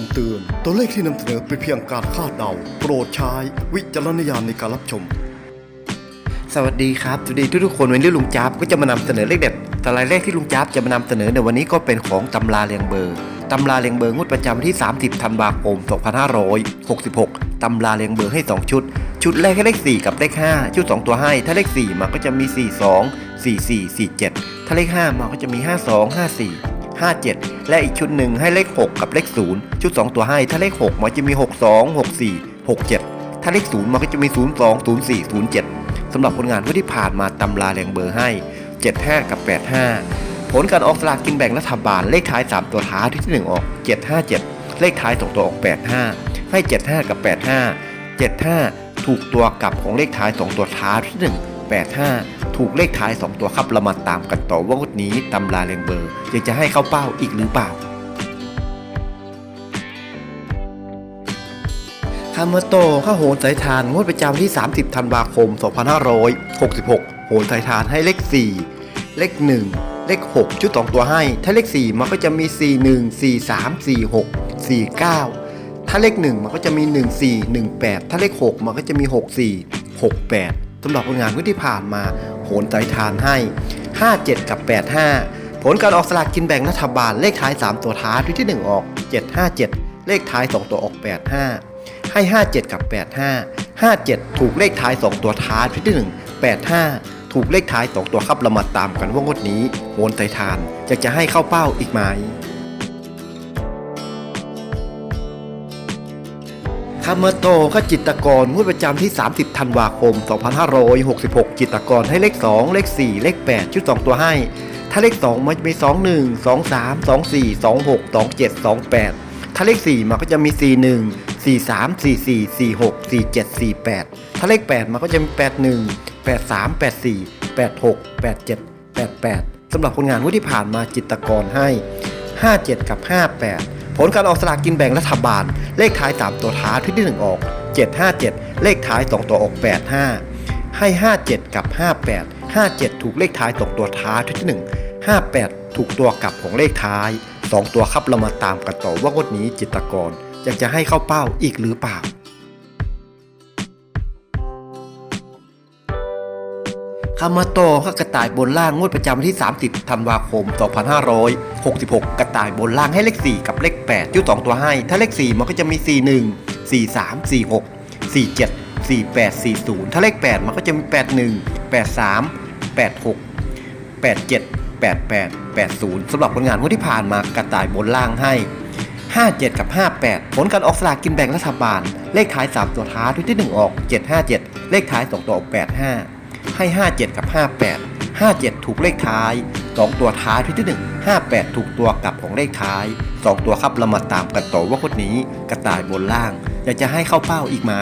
ำเตือน ตัวเลขที่นำเสนอเป็นเพียงการคาดเดา โปรดใช้วิจารณญาณในการรับชม สวัสดีครับสวัสดีทุกๆคนวันนี้ลุงจ๊าบก็จะมานำเสนอเลขเด็ดแต่รายเลขที่ลุงจ๊าบจะมานำเสนอในวันนี้ก็เป็นของตำราเรียงเบอร์ตำราเรียงเบอร์งวดประจำวันที่ 30 ธันวาคม 2566 ตำราเรียงเบอร์ให้ 2 ชุด ชุดแรกให้เลข 4 กับเลข 5 ชุด 2 ตัวให้ ถ้าเลข 4 มาก็จะมี 42 44 47 ถ้าเลข 5 มาก็จะมี 52 54 57 และอีกชุดหนึ่งให้เลข 6 กับเลข 0 ชุด 2 ตัวให้ ถ้าเลข 6มาจะมี 62 64 67 ถ้าเลข 0มาก็จะมี 02 04 07 สำหรับผลงานงวดที่ผ่านมาตำราแรงเบอร์ให้ 75 กับ 85 ผลการออกสลากกินแบ่งรัฐบาลเลขท้าย 3 ตัวท้ายที่ 1 ออก 757 เลขท้าย 2 ตัวออก 85 ให้ 75 กับ 85 75 ถูกตัวกลับของเลขท้าย 2 ตัวท้ายที่ 1 85 ถูกเลขท้าย 2 ตัวครับเรามาตามกันต่อว่างวดนี้ตำราแรงเบอร์ยังจะให้เข้าเป้าอีกหรือเปล่าคามาโตข้าโหนสายทานงวดประจำที่ 30 ธันวาคม 2566 โหนสายทานให้เลข 4 เลข 1 เลข 6 ชุด 2 ตัวให้ ถ้าเลข 4 มันก็จะมี 41 43 46 49 ถ้าเลข 1 มันก็จะมี 14 18 ถ้าเลข 6 มันก็จะมี 64 68 สำหรับผลงานวดที่ผ่านมาโหนสายทานให้ 57 กับ 85 ผลการออกสลากกินแบ่งรัฐบาลเลขท้าย 3 ตัวท้ายที่ 1 ออก 757 เลขท้าย 2 ตัวออก 85 ให้ 57 กับ 85 57 ถูกเลขท้าย 2 ตัวท้ายที่ 1 85 ถูกเลขท้าย 2 ตัวครับเรามาตามกันว่างวดนี้โหนไตทานจะจะให้เข้าเป้าอีกไหมาเมโตก็จิตกรงวดประจำที่ 30 ธันวาคม 2566 จิตกรให้เลข 2 เลข 4 เลข 8 ชุด 2 ตัวให้ ถ้าเลข 2 มันจะมี 21 23 24 26 27 28 ถ้าเลข 4 มันก็จะมี 41 43 44 46 47 48 ถ้าเลข 8 มันก็จะมี 81 83 84 86 87 88สำหรับผลงานวดที่ผ่านมาจิตกรให้ 57 กับ 58 ผลการออกสลากกินแบ่งรัฐบาล เลขท้าย 3 ตัวท้ายที่1ออก 757 เลขท้าย 2 ตัวออก 85 ให้ 57 กับ 58 57 ถูกเลขท้าย 2 ตัวท้ายที่ 1 58 ถูกตัวกลับของเลขท้าย 2 ตัวครับเรามาตามกันต่อว่างวดนี้จิตรกรอยากจะให้เข้าเป้าอีกหรือเปล่า คามาโตก็กระต่ายบนล่างงวดประจำวันที่ 30 ธันวาคม 2566 กระต่ายบนล่างให้เลข 4 กับเลข8ยุด2ตัวให้ ถ้าเลข 4 มันก็จะมี 41 43 46 47 48 40 ถ้าเลข 8 มันก็จะมี 81 83 86 87 88 80สำหรับผลงานงวดที่ผ่านมากระต่ายบนล่างให้ 57 กับ 58 ผลการออกสลากกินแบ่งรัฐบาล เลขท้าย 3 ตัวท้ายที่ 1 ออก 757 เลขท้าย 2 ตัวออก 85 ให้ 57 กับ 58 57 ถูกเลขท้าย 2 ตัวท้ายที่ 1 58 ถูกตัวกลับของเลขท้าย 2 ตัวครับเรามาตามกันต่อว่าคนนี้กระต่ายบนล่าง อยากจะให้เข้าเป้าอีกไหม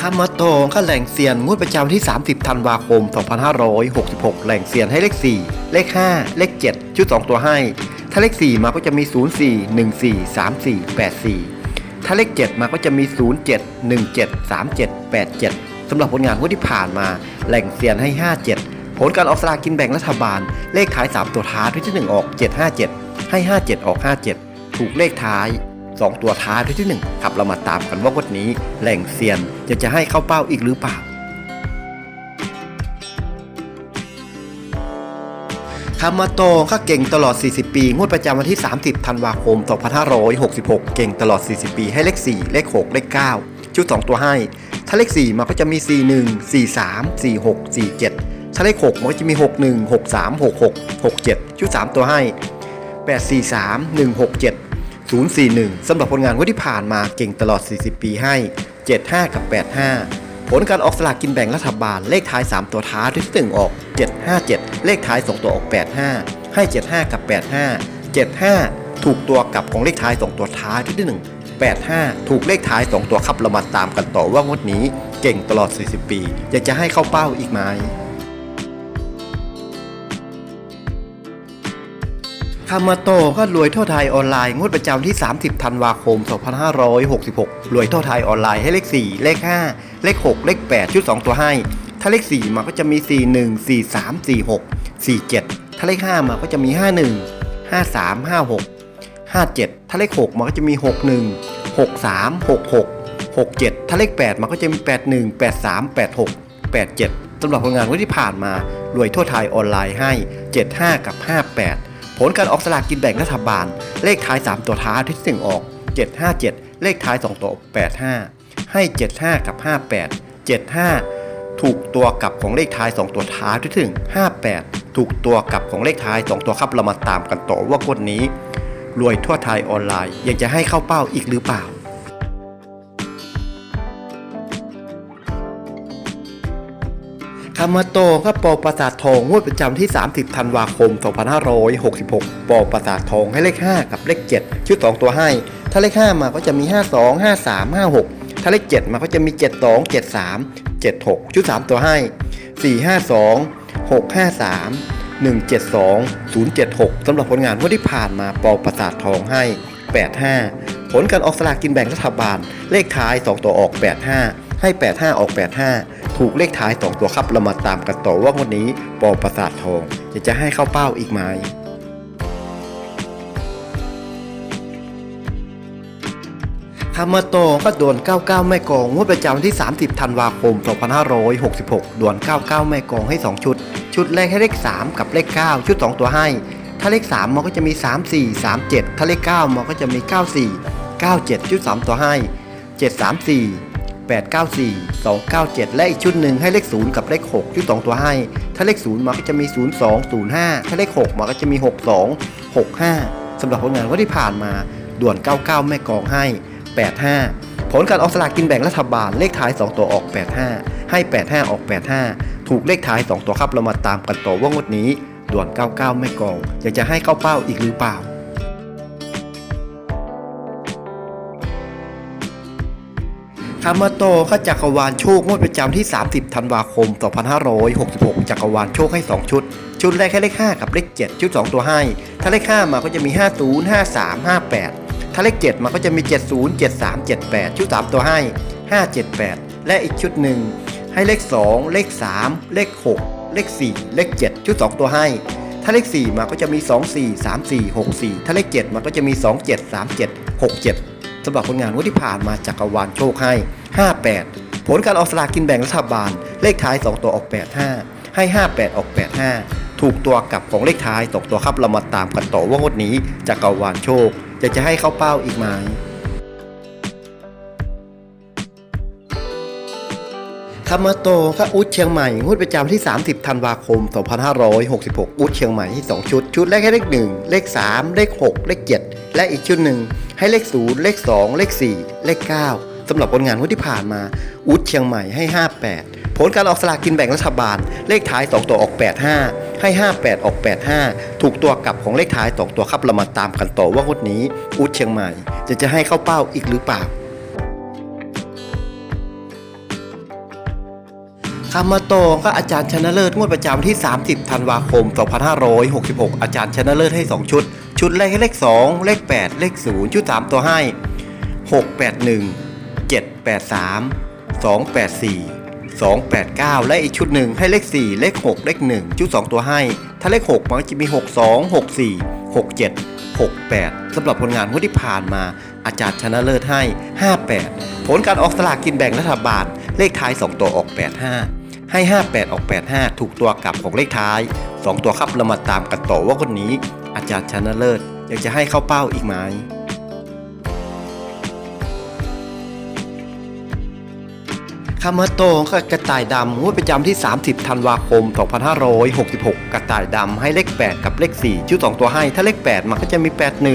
คามาโตก็แหล่งเซียนงวดประจำที่ 30 ธันวาคม 2566 แหล่งเซียนให้เลข 4 เลข 5 เลข 7 ชุด 2 ตัวให้ ถ้าเลข 4 มาก็จะมี 04 14 34 84 ถ้าเลข 7 มาก็จะมี 07 17 37 87สำหรับผลงานงวดที่ผ่านมา แหล่งเซียนให้ 57 ผลการออกสลากกินแบ่งรัฐบาล เลขขาย 3 ตัวท้ายที่1ออก 757 ให้ 57 ออก 57 ถูกเลขท้าย 2 ตัวท้ายที่ที่1ครับเรามาตามกันว่างวดนี้แหล่งเซียนจะจะให้เข้าเป้าอีกหรือเปล่าามาโตก็เก่งตลอด 40 ปี งวดประจำวันที่ 30 ธันวาคม 2566 เก่งตลอด 40 ปี ให้เลข 4 เลข 6 เลข 9 ชุด 2 ตัวให้ ถ้าเลข 4 มันก็จะมี 41 43 46 47 ถ้าเลข 6 มันก็จะมี 61 63 66 67 ชุด 3 ตัวให้ 843 167 041 สำหรับผลงานงวดที่ผ่านมาเก่งตลอด 40 ปีให้ 75 กับ 85 ผลการออกสลากกินแบ่งรัฐบาลเลขท้าย 3 ตัวท้ายที่ 1 ออก 757 เลขท้าย 2 ตัวออก 85 ให้ 75 กับ 85 75 ถูกตัวกลับของเลขท้าย 2 ตัวท้ายที่ 1 85 ถูกเลขท้าย 2 ตัวครับเรามาตามกันต่อว่างวดนี้เก่งตลอด 40 ปี อยากจะให้เข้าเป้าอีกไหมคามาโตก็รวยทั่วไทยออนไลน์งวดประจำที่ 30 ธันวาคม 2566 รวยทั่วไทยออนไลน์ให้เลข 4 เลข 5 เลข 6 เลข 8 ชุด 2 ตัวให้ ถ้าเลข 4มันก็จะมี 41 43 46 47 ถ้าเลข 5 มาก็จะมี 51 53 56 57 ถ้าเลข 6 มันก็จะมี 61 63 66 67 ถ้าเลข 8 มันก็จะมี 81 83 86 87สำหรับผลงานวันที่ผ่านมารวยทั่วไทยออนไลน์ให้ 75 กับ 58 ผลการออกสลากกินแบ่งรัฐบาล เลขท้าย 3 ตัวท้ายที่ถึงออก 757 เลขท้าย 2 ตัว 85 ให้ 75 กับ 58 75 ถูกตัวกลับของเลขท้าย 2 ตัวท้ายที่ถึง 58 ถูกตัวกลับของเลขท้าย 2 ตัวครับเรามาตามกันต่อว่างวดนี้ รวยทั่วไทยออนไลน์ ยังจะให้เข้าเป้าอีกหรือเปล่าคามาโตก็ปอประสาททองงวดประจำที่ 30 ธันวาคม 2566 ปอประสาททองให้เลข 5 กับเลข 7 ชุด 2 ตัวให้ ถ้าเลข 5 มาก็จะมี 52 53 56 ถ้าเลข7มาก็จะมี 72 73 76 ชุด 3 ตัวให้ 452 653 172 076สำหรับผลงานงวดที่ผ่านมาปอประสาททองให้ 85 ผลการออกสลากกินแบ่งรัฐบาล เลขท้าย 2 ตัวออก 85 ให้ 85 ออก 85 ถูกเลขท้าย 2 ตัวครับเรามาตามกันต่อว่างวดนี้ปอประสาททองจะจะให้เข้าเป้าอีกไหม คามาโตก็ดวล99 แม่กองงวดประจำวันที่ 30 ธันวาคม 2566 ดวล99 แม่กองให้ 2 ชุด ชุดแรกให้เลข 3 กับเลข 9 ชุด 2 ตัวให้ ถ้าเลข 3 มันก็จะมี 34 37 ถ้าเลข 9 มันก็จะมี 94 97 ชุด 3 ตัวให้ 734 894 297 และอีกชุดหนึ่งให้เลข 0 กับเลข 6 ชุด 2 ตัวให้ ถ้าเลข 0 มันก็จะมี 02 05 ถ้าเลข 6 มันก็จะมี 62 65สำหรับผลงานว่าที่ผ่านมา ด่วน 99 แม่กองให้ 85 ผลการออกสลากกินแบ่งรัฐบาลเลขท้าย 2 ตัวออก 85 ให้ 85 ออก 85 ถูกเลขท้าย 2 ตัวครับเรามาตามกันต่อว่างวดนี้ ด่วน 99 ไม่กอง อยากจะให้เข้าเป้าอีกหรือเปล่าคามาโตก็จักรวาลโชคงวดประจำที่ 30 ธันวาคม 2566 จักรวาลโชคให้ 2 ชุด ชุดแรกให้เลข 5 กับเลข 7 ชุด 2 ตัวให้ ถ้าเลข 5 มาก็จะมี 50 53 58 ถ้าเลข 7มาก็จะมี 70 73 78 ชุด 3 ตัวให้ 578 และอีกชุดหนึ่งให้เลข 2 เลข 3 เลข 6 เลข 4 เลข 7 ชุด 2 ตัวให้ ถ้าเลข 4มาก็จะมี 2 4 3 4 6 4 ถ้าเลข 7 มันก็จะมี 2 7 3 7 6 7สำหรับผลงานงวดที่ผ่านมาจากกรวาลโชคให้ 58 ผลการออกสลากกินแบ่งรัฐบาล เลขท้าย 2 ตัวออก 85 ให้ 58 ออก 85 ถูกตัวกลับของเลขท้ายตกตัวครับเรามาตามกันต่อว่างวดนี้จากกรวาลโชค จะจะให้เข้าเป้าอีกไหมคามาโตพระอุดเชียงใหม่งวดประจำที่ 30 ธันวาคม 2566 อุดเชียงใหม่ที่ 2 ชุด ชุดแรกให้เลข 1 เลข 3 เลข 6 เลข 7 และอีกชุดหนึ่งให้เลข 0 เลข 2 เลข 4 เลข 9 สำหรับผลงานงวดที่ผ่านมาอุดเชียงใหม่ให้ 58 ผลการออกสลากกินแบ่งรัฐบาล เลขท้าย 2 ตัวออก 85 ให้ 58 ออก 85 ถูกตัวกลับของเลขท้าย 2 ตัวครับเรามาตามกันต่อว่างวดนี้อุดเชียงใหม่ จะจะให้เข้าเป้าอีกหรือเปล่าคามาโตก็อาจารย์ชนะเลิศงวดประจำที่ 30 ธันวาคม 2566 อาจารย์ชนะเลิศให้ 2 ชุด ชุดแรกให้เลข 2 เลข 8 เลข 0 ชุด 3 ตัวให้ 681 783 284 289 และอีกชุดหนึ่งให้เลข 4 เลข 6 เลข 1 ชุด 2 ตัวให้ ถ้าเลข 6 มันก็จะมี 62 64 67 68สำหรับผลงานงวดที่ผ่านมา อาจารย์ชนะเลิศให้ 58 ผลการออกสลากกินแบ่งรัฐบาล เลขท้าย 2 ตัวออก 85 ให้ 58 ออก 85 ถูกตัวกลับของเลขท้าย 2 ตัวครับเรามาตามกันต่อว่าคนนี้ อาจารย์ชนะเลิศอยากจะให้เข้าเป้าอีกไหม คามาโตก็กระต่ายดำงวดประจำที่ 30 ธันวาคม 2566 กระต่ายดำให้เลข 8 กับเลข 4ชุด2ตัวให้ ถ้าเลข 8 มันก็จะมี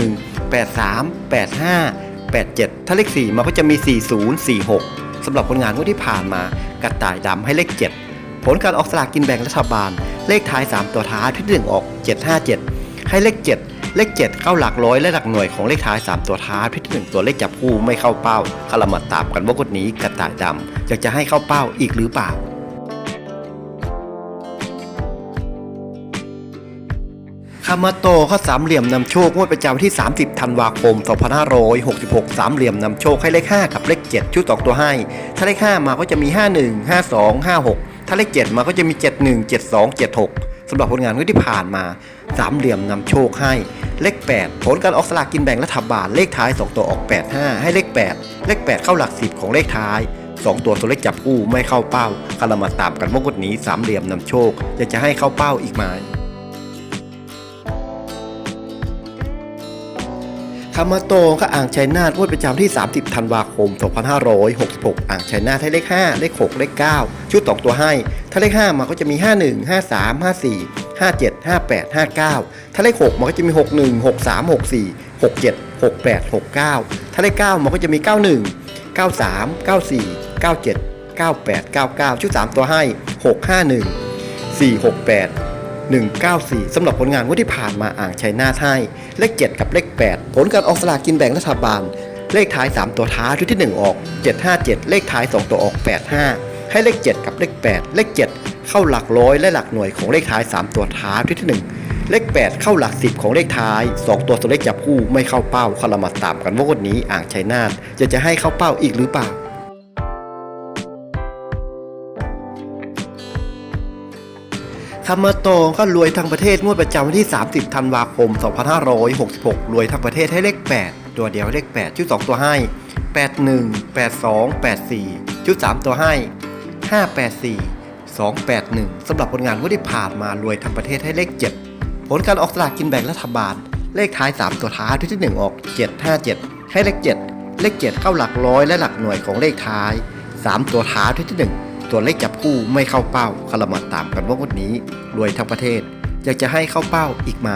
81 83 85 87 ถ้าเลข 4 มันก็จะมี 40 46 สำหรับผลงานงวดที่ผ่านมา กระต่ายดำให้เลข 7 ผลการออกสลากกินแบ่งรัฐบาล เลขท้าย 3 ตัวท้ายที่1ออก 757 ให้เลข 7 เลข 7 เข้าหลักร้อยและหลักหน่วยของเลขท้าย 3 ตัวท้ายพิที่1ตัวเลขจับคู่ไม่เข้าเป้าคารามาตามกันว่ากดนี้กระต่ายดำอยากจะให้เข้าเป้าอีกหรือเปล่าคามาโตเขาสามเหลี่ยมนำโชคงวดประจำที่ 30 ธันวาคม 2566 สามเหลี่ยมนำโชคให้เลข 5 กับเลข 7 ชุด2ตัวให้ ถ้าเลข 5 มาก็จะมี 51 52 56 ถ้าเลข 7 มาก็จะมี 71 72 76สำหรับผลงานงวดที่ผ่านมา สามเหลี่ยมนำโชคให้ เลข 8 ผลการออกสลากกินแบ่งรัฐบาลเลขท้าย 2 ตัวออก 85 ให้เลข 8 เลข 8 เข้าหลัก 10 ของเลขท้าย 2 ตัวตัวเลขจับคู่ไม่เข้าเป้าคารมาตามกันว่างวดนี้สามเหลี่ยมนำโชคจะจะให้เข้าเป้าอีกไหมคามาโตก็อ่างชัยนาทงวดประจำที่ 30 ธันวาคม 2566 อ่างชัยนาทให้เลข 5 เลข 6 เลข 9 ชุด2ตัวให้ ถ้าเลข 5 มาก็จะมี 51 53 54 57 58 59 ถ้าเลข 6 มันก็จะมี 61 63 64 67 68 69 ถ้าเลข 9 มันก็จะมี 91 93 94 97 98 99 ชุด 3 ตัวให้ 651 468 194สำหรับผลงานงวดที่ผ่านมาอ่างชัยนาทให้ เลข 7 กับเลข 8 ผลการออกสลากกินแบ่งรัฐบาล เลขท้าย 3 ตัวท้ายชุดที่ 1 ออก 757 เลขท้าย 2 ตัวออก 85 ให้เลข 7 กับเลข 8 เลข 7 เข้าหลักร้อยและหลักหน่วยของเลขท้าย 3 ตัวท้ายชุดที่ 1 เลข 8 เข้าหลัก 10 ของเลขท้าย 2 ตัวตัวเลขจับคู่ไม่เข้าเป้าคารามาตามกันว่างวดนี้อ่างชัยนาทจะจะให้เข้าเป้าอีกหรือเปล่าคามาโตงก็รวยทั้งประเทศงวดประจำวันที่ 30 ธันวาคม 2566 รวยทั้งประเทศให้เลข 8 ตัวเดียวเลข 8 ชุด 2 ตัวให้ 81 82 84 ชุด 3 ตัวให้ 584 281 สำหรับผลงานงวดที่ผ่านมารวยทั้งประเทศให้เลข 7 ผลการออกสลากกินแบ่งรัฐบาล เลขท้าย 3 ตัวท้ายที่ 1 ออก 757 ให้เลข 7 เลข 7 เข้าหลักร้อยและหลักหน่วยของเลขท้าย 3 ตัวท้ายที่ 1 ตัวเลขจับคู่ไม่เข้าเป้าคารามาตามกันว่างวดนี้ รวยทั้งประเทศอยากจะให้เข้าเป้าอีกไหม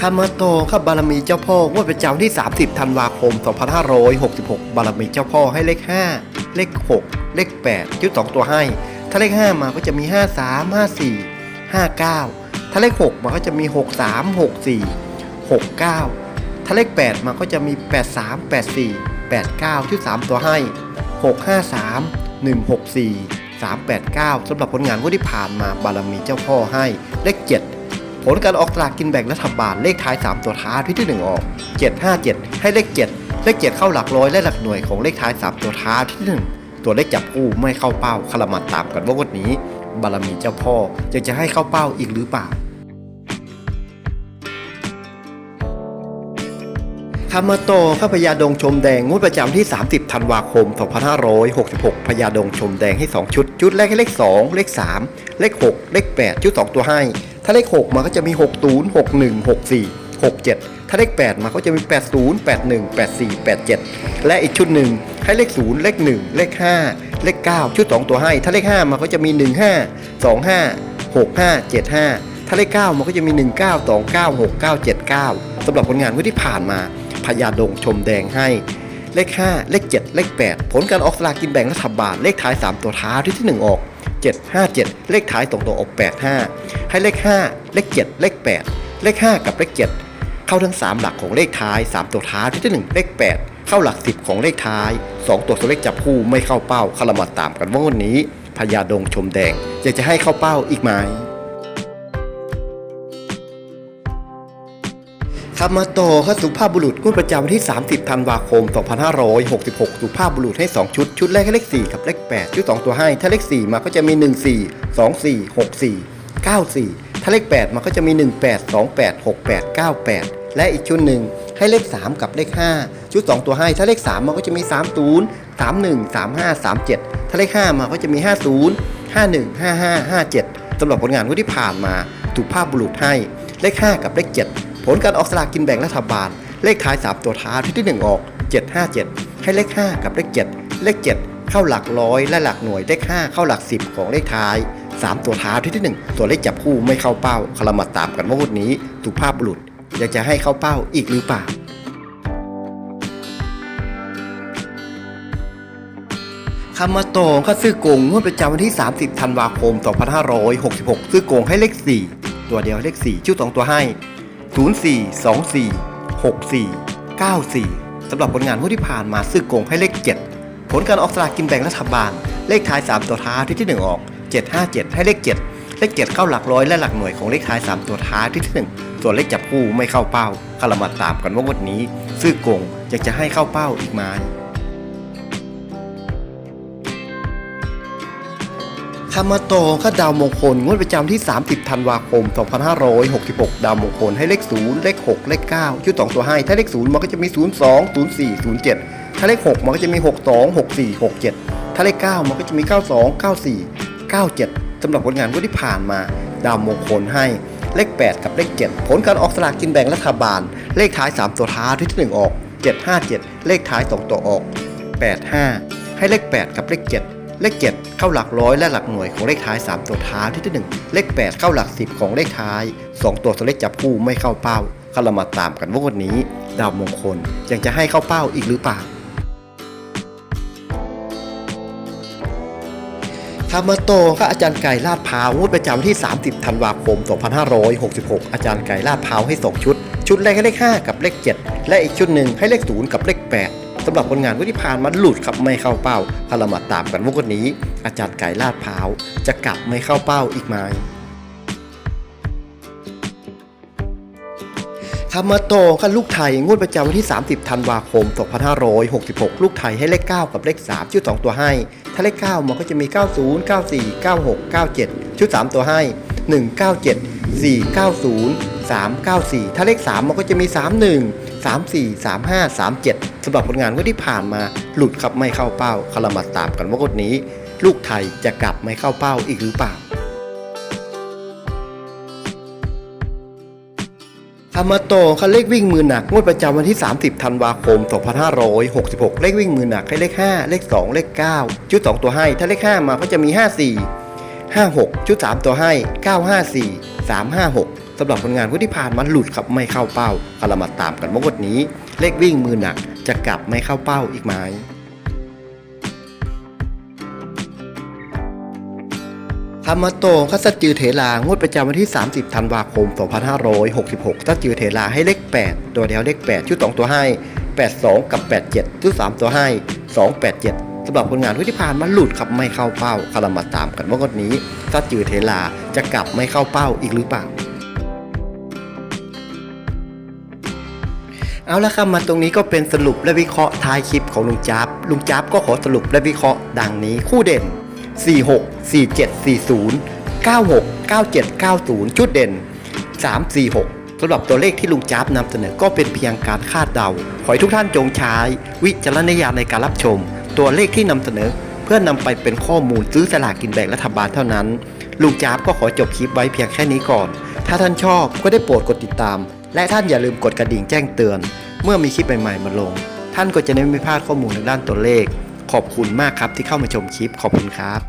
คามาโตครับบารมีเจ้าพ่องวดประจำที่ 30 ธันวาคม 2566 บารมีเจ้าพ่อให้เลข 5 เลข 6 เลข 8ชุด2ตัวให้ ถ้าเลข 5 มาก็จะมี 53 54 59 ถ้าเลข 6 มาก็จะมี 63 64 69 ถ้าเลข 8 มาก็จะมี 83 84 89ชุด3ตัวให้ 653 164 389สำหรับผลงานงวดที่ผ่านมาบารมีเจ้าพ่อให้เลข 7 ผลการออกสลากกินแบ่งรัฐบาลเลขท้าย 3 ตัวท้ายที่ที่ 1 ออก 757 ให้เลข 7 เลข 7 เข้าหลักร้อยและหลักหน่วยของเลขท้าย 3 ตัวท้ายที่ที่1ตัวเลขจับคู่ไม่เข้าเป้าคารามาตามกันว่างวดนี้ บารมีเจ้าพ่อจะจะให้เข้าเป้าอีกหรือเปล่าคามาโตข้าพญาดงชมแดงงวดประจำที่ 30 ธันวาคม 2566พญาดงชมแดงให้ 2 ชุด ชุดแรกให้เลข 2 เลข 3 เลข 6 เลข 8 ชุด 2 ตัวให้ ถ้าเลข 6 มาก็จะมี 60 61 64 67 ถ้าเลข 8 มาก็จะมี 80 81 84 87 และอีกชุดหนึ่งให้เลข 0 เลข 1 เลข 5 เลข 9 ชุด 2 ตัวให้ ถ้าเลข 5 มาก็จะมี 15 25 65 75 ถ้าเลข 9 มันก็จะมี 19 29 69 79สำหรับผลงานที่ผ่านมาพญาดงชมแดงให้เลข 5 เลข 7 เลข 8 ผลการออกสลากกินแบ่งรัฐบาล เลขท้าย 3 ตัวท้ายที่ที่ 1 ออก 757 เลขท้ายตรงตัวออก 85 ให้เลข 5 เลข 7 เลข 8 เลข 5 กับเลข 7 เข้าทั้ง 3 หลักของเลขท้าย 3 ตัวท้ายที่ 1 เลข 8 เข้าหลัก 10 ของเลขท้าย 2 ตัวตัวเลขจับคู่ไม่เข้าเป้าคารามาตามกันว่าวันนี้พญาดงชมแดงอยากจะให้เข้าเป้าอีกไหม คามาโตข้าสุภาพบุรุษงวดประจำวันที่ 30 ธันวาคม 2566 สุภาพบุรุษให้ 2 ชุด ชุดแรกให้เลข 4 กับเลข 8 ชุด 2 ตัวให้ ถ้าเลข 4 มาก็จะมี 14 24 64 94 ถ้าเลข 8 มาก็จะมี 18 28 68 98 และอีกชุดหนึ่งให้เลข 3 กับเลข 5 ชุด 2 ตัวให้ ถ้าเลข 3 มาก็จะมี 30 31 35 37 ถ้าเลข 5 มาก็จะมี 50 51 55 57สำหรับผลงานงวดที่ผ่านมาสุภาพบุรุษให้เลข 5 กับเลข 7 ผลการออกสลากกินแบ่งรัฐบาล เลขท้าย 3 ตัวท้ายที่ที่ 1 ออก 757 ให้เลข 5 กับเลข 7 เลข 7 เข้าหลักร้อยและหลักหน่วยเลข 5 เข้าหลัก 10 ของเลขท้าย 3 ตัวท้ายที่ที่ 1 ตัวเลขจับคู่ไม่เข้าเป้าคารามตามกันว่างวดนี้สุภาพบุรุษอยากจะให้เข้าเป้าอีกหรือเปล่าคามาโตงก็ซื้อโกงงวดประจำวันที่ 30 ธันวาคม 2566 ซื้อโกงให้เลข 4 ตัวเดียวเลข 4 ชื่อ2ตัวให้ 04 24 64 94 สำหรับผลงานงวดที่ผ่านมาซื้อโกงให้เลข 7 ผลการออกสลากกินแบ่งรัฐบาล เลขท้าย 3 ตัวท้ายที่ที่ 1 ออก 757 ให้เลข 7 เลข 7 เข้าหลักร้อยและหลักหน่วยของเลขท้าย 3 ตัวท้ายที่ที่ 1 ส่วนเลขจับคู่ไม่เข้าเป้าคารามาตามกันว่างวดนี้ ซื้อโกงอยากจะให้เข้าเป้าอีกไหม คำมาโตก็ดาวมงคลงวดประจำที่ 30 ธันวาคม 2566 ดาวมงคลให้เลข 0 เลข 6 เลข 9 ชุด 2 ตัวให้ ถ้าเลข 0 มันก็จะมี 02 04 07 ถ้าเลข 6 มันก็จะมี 62 64 67 ถ้าเลข 9 มันก็จะมี 92 94 97 สำหรับผลงานงวดที่ผ่านมา ดาวมงคลให้เลข 8 กับเลข 7 ผลการออกสลากกินแบ่งรัฐบาล เลขท้าย 3 ตัวท้ายที่ 1 ออก 757 เลขท้าย 2 ตัวออก 85 ให้เลข 8 กับเลข 7 เลข 7 เข้าหลักร้อยและหลักหน่วยของเลขท้าย 3 ตัวท้ายที่ที่ 1 เลข 8 เข้าหลัก 10 ของเลขท้าย 2 ตัวตัวเลขจับคู่ไม่เข้าเป้าก็เรามาตามกันว่าวันนี้ดาวมงคลยังจะให้เข้าเป้าอีกหรือเปล่าคามโตก็อาจารย์ไก่ลาดพร้าวงวดประจำที่ 30 ธันวาคม 2566 อาจารย์ไก่ลาดพร้าวให้ 2 ชุด ชุดแรกให้เลข 5 กับเลข 7 และอีกชุดหนึ่งให้เลข 0 กับเลข 8 สำหรับผลงานวันที่ผ่านมาหลุดครับไม่เข้าเป้าถ้าเรามาตามกันว่าวันนี้ อาจารย์ไก่ลาดพร้าวจะกลับไม่เข้าเป้าอีกไหมคามาโตคันลูกไทย งวดประจำวันที่ 30 ธันวาคม 2566 ลูกไทยให้เลข 9 กับเลข 3ชุด2ตัวให้ ถ้าเลข 9 มันก็จะมี 90 94 96 97 ชุด 3 ตัวให้ 197 490 394 ถ้าเลข 3 มันก็จะมี 31 34 35 37สำหรับผลงานงวดที่ผ่านมาหลุดครับไม่เข้าเป้าคารามาตามกันว่างวดนี้ ลูกไทยจะกลับไม่เข้าเป้าอีกหรือเปล่าอามาโตคันเลขวิ่งมือหนักงวดประจำวันที่ 30 ธันวาคม 2566 เลขวิ่งมือหนักให้เลข 5 เลข 2 เลข 9 ชุด 2 ตัวให้ ถ้าเลข 5 มาก็จะมี 54 56 ชุด 3 ตัวให้ 954 356 สำหรับผลงานวันที่ผ่านมาหลุดครับไม่เข้าเป้าเอารามาตามกันว่างวดนี้ เลขวิ่งมือหนักจะกลับไม่เข้าเป้าอีกไหมธรรมโตคัสจือเถลางวดประจำวันที่ 30 ธันวาคม 2566สัจจือเถลาให้เลข 8 ตัวเดียวเลข 8 ชุด 2 ตัวให้ 82 กับ 87 ชุด 3 ตัวให้ 287สำหรับผลงานที่ผ่านมาหลุดครับไม่เข้าเป้าคารามาตามกันว่างวดนี้สัจจือเถลาจะกลับไม่เข้าเป้าอีกหรือเปล่า เอาละครับมาตรงนี้ก็เป็นสรุปและวิเคราะห์ท้ายคลิปของลุงจับลุงจับก็ขอสรุปและวิเคราะห์ดังนี้คู่เด่น 46 47 40 96 97 90ชุดเด่น 346สำหรับตัวเลขที่ลุงจับนำเสนอก็เป็นเพียงการคาดเดา ขอให้ทุกท่านจงใช้ วิจารณญาณในการรับชม ตัวเลขที่นำเสนอ เพื่อนำไปเป็นข้อมูลซื้อสลากกินแบ่งรัฐบาลเท่านั้น ลุงจับก็ขอจบคลิปไว้เพียงแค่นี้ก่อน ถ้าท่านชอบก็ได้โปรดกดติดตาม และท่านอย่าลืมกดกระดิ่งแจ้งเตือน เมื่อมีคลิปใหม่ๆมาลง ท่านก็จะได้ไม่พลาดข้อมูลในด้านตัวเลข ขอบคุณมากครับที่เข้ามาชมคลิปขอบคุณครับ